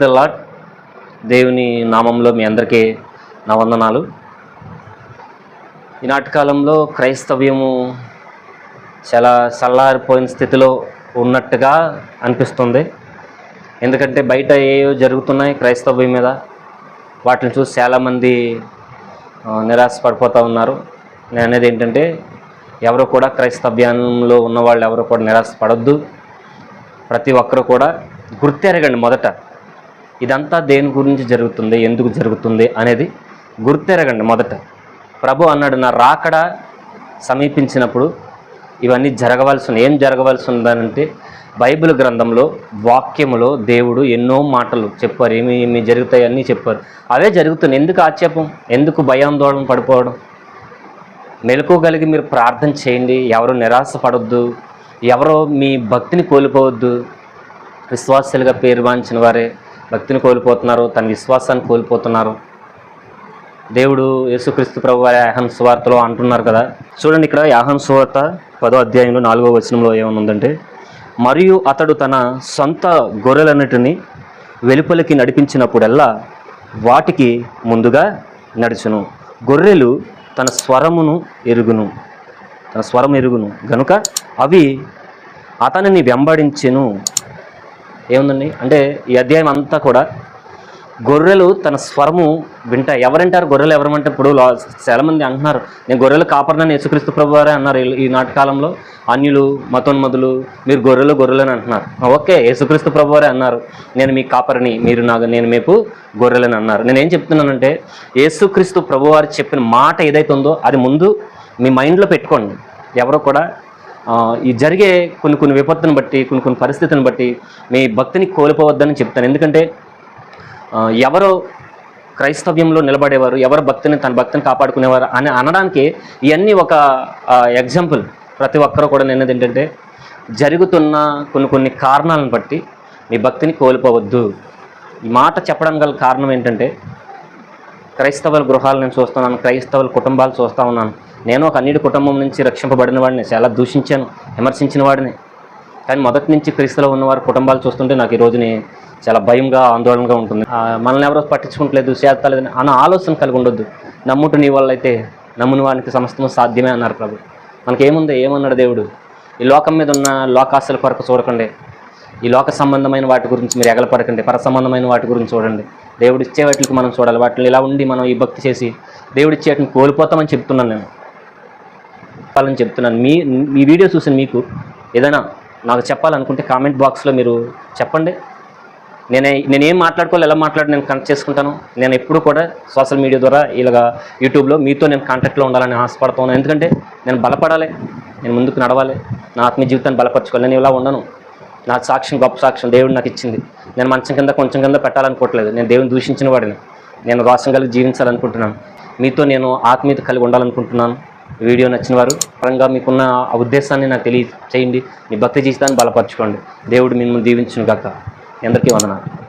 The దేవుని నామంలో మీ అందరికీ నా వందనాలు. ఈనాటి కాలంలో క్రైస్తవ్యము చాలా చల్లారిపోయిన స్థితిలో ఉన్నట్టుగా అనిపిస్తుంది. ఎందుకంటే బయట ఏవో జరుగుతున్నాయి క్రైస్తవ్యం మీద. వాటిని చూసి చాలామంది నిరాశపడిపోతూ ఉన్నారు. నేను అనేది ఏంటంటే ఎవరు కూడా క్రైస్తవ్యంలో ఉన్న వాళ్ళు ఎవరు కూడా నిరాశపడొద్దు. ప్రతి ఒక్కరు కూడా గుర్తెరగండి మొదట. ఇదంతా దేని గురించి జరుగుతుంది ఎందుకు జరుగుతుంది అనేది గుర్తెరగండి మొదట. ప్రభు అన్నాడు నా రాకడ సమీపించినప్పుడు ఇవన్నీ జరగవలసి ఉంది. ఏం జరగవలసి ఉందనంటే బైబిల్ గ్రంథంలో వాక్యములో దేవుడు ఎన్నో మాటలు చెప్పారు. ఏమి ఏమి జరుగుతాయన్నీ చెప్పారు. అవే జరుగుతున్నాయి. ఎందుకు ఆక్షేపం? ఎందుకు భయాందోళన పడిపోవడం? మెలకుగలిగి మీరు ప్రార్థన చేయండి. ఎవరు నిరాశ పడొద్దు ఎవరో మీ భక్తిని కోల్పోవద్దు. విశ్వాసులుగా పేరు వాంచిన వారే. భక్తిని కోల్పోతున్నారు తన విశ్వాసాన్ని కోల్పోతున్నారు. దేవుడు యేసుక్రీస్తు ప్రభు వారి యాహన్ సువార్తలో అంటున్నారు కదా. చూడండి ఇక్కడ యాహన్ సువార్త పదో అధ్యాయంలో నాలుగో వచనంలో ఏమనుందంటే మరియు అతడు తన సొంత గొర్రెలన్నిటిని వెలుపలికి నడిపించినప్పుడల్లా వాటికి ముందుగా నడుచును. గొర్రెలు తన స్వరమును ఎరుగును. తన స్వరం ఎరుగును. గనుక అవి అతనిని వెంబడించెను. ఏముందండి? అంటే ఈ అధ్యాయం అంతా కూడా గొర్రెలు తన స్వరము వింటాయి ఎవరంటారు గొర్రెలు ఎవరమంటే? ఇప్పుడు చాలామంది చాలా మంది అంటున్నారు. నేను గొర్రెలు కాపరనని యేసుక్రీస్తు ప్రభు వారే అన్నారు ఈ- నాటకాలంలో అన్యులు మతోన్మదులు మీరు గొర్రెలు గొర్రెలు అని అంటున్నారు. ఓకే యేసుక్రీస్తు ప్రభు వారే అన్నారు. నేను మీ కాపరిని మీరు నాకు నేను మీకు గొర్రెలని అన్నారు. నేను ఏం చెప్తున్నానంటే యేసుక్రీస్తు ప్రభు వారు చెప్పిన మాట ఏదైతే ఉందో అది ముందు మీ మైండ్లో పెట్టుకోండి. ఎవరో కూడా ఈ జరిగే కొన్ని కొన్ని విపత్తును బట్టి కొన్ని కొన్ని పరిస్థితులను బట్టి మీ భక్తిని కోల్పోవద్దని చెప్తాను. ఎందుకంటే ఎవరో క్రైస్తవ్యంలో నిలబడేవారు ఎవరు భక్తిని తన భక్తిని కాపాడుకునేవారు అని అనడానికి ఇవన్నీ ఒక ఎగ్జాంపుల్ ప్రతి ఒక్కరూ కూడా నేను ఏంటంటే జరుగుతున్న కొన్ని కొన్ని కారణాలను బట్టి మీ భక్తిని కోల్పోవద్దు. ఈ మాట చెప్పడానికి గల కారణం ఏంటంటే క్రైస్తవుల గృహాలు నేను చూస్తున్నాను క్రైస్తవుల కుటుంబాలు చూస్తూ ఉన్నాను. నేను ఒక అన్నిటి కుటుంబం నుంచి రక్షింపబడిన వాడిని చాలా దూషించాను విమర్శించిన వాడిని. కానీ మొదటి నుంచి క్రీస్తులో ఉన్నవారి కుటుంబాలు చూస్తుంటే నాకు ఈ రోజుని చాలా భయంగా ఆందోళనగా ఉంటుంది. మనల్ని ఎవరో పట్టించుకుంటలేదు చేస్తలేదు అన్న ఆలోచన కలిగి ఉండొద్దు. నమ్ముట నీ వల్ల అయితే నమ్ముని వానికి సమస్తము సాధ్యమే అన్నారు ప్రభు. మనకేముంది? ఏమన్నాడు దేవుడు? ఈ లోకం మీద ఉన్న లోకాశల కొరకు చూడకండి. ఈ లోక సంబంధమైన వాటి గురించి మీరు ఎగలపడకండి. పర సంబంధమైన వాటి గురించి చూడండి. దేవుడు ఇచ్చే వాటికి మనం చూడాలి. వాటిని ఇలా ఉండి మనం ఈ భక్తి చేసి దేవుడు ఇచ్చే వాటిని కోల్పోతామని చెప్తున్నాను నేను. చెప్పాలని చెప్తున్నాను. మీ మీ వీడియో చూసిన మీకు ఏదైనా నాకు చెప్పాలనుకుంటే కామెంట్ బాక్స్లో మీరు చెప్పండి. నేనే నేనేం మాట్లాడుకోవాలి ఎలా మాట్లాడి నేను కనెక్ట్ చేసుకుంటాను. నేను ఎప్పుడు కూడా సోషల్ మీడియా ద్వారా ఇలాగా యూట్యూబ్లో మీతో నేను కాంటాక్ట్లో ఉండాలని ఆశపడుతున్నాను ఎందుకంటే నేను బలపడాలి. నేను ముందుకు నడవాలి. నా ఆత్మీయ జీవితాన్ని బలపరచుకోవాలి. నేను ఇలా ఉండను. నా సాక్ష్యం గొప్ప సాక్ష్యం దేవుడు నాకు ఇచ్చింది. నేను మంచం కింద కొంచెం కింద పెట్టాలనుకోవట్లేదు. నేను దేవుని దూషించిన వాడిని. నేను రోషం కలిగి జీవించాలనుకుంటున్నాను. మీతో నేను ఆత్మీయత కలిగి ఉండాలనుకుంటున్నాను. వీడియో నచ్చిన వారు పరంగా మీకున్న ఆ ఉద్దేశాన్ని నాకు తెలియచేయండి. మీ భక్తి జీవితాన్ని బలపరచుకోండి. దేవుడు మిమ్మల్ని దీవించును గాక అందరికీ వందనాలు.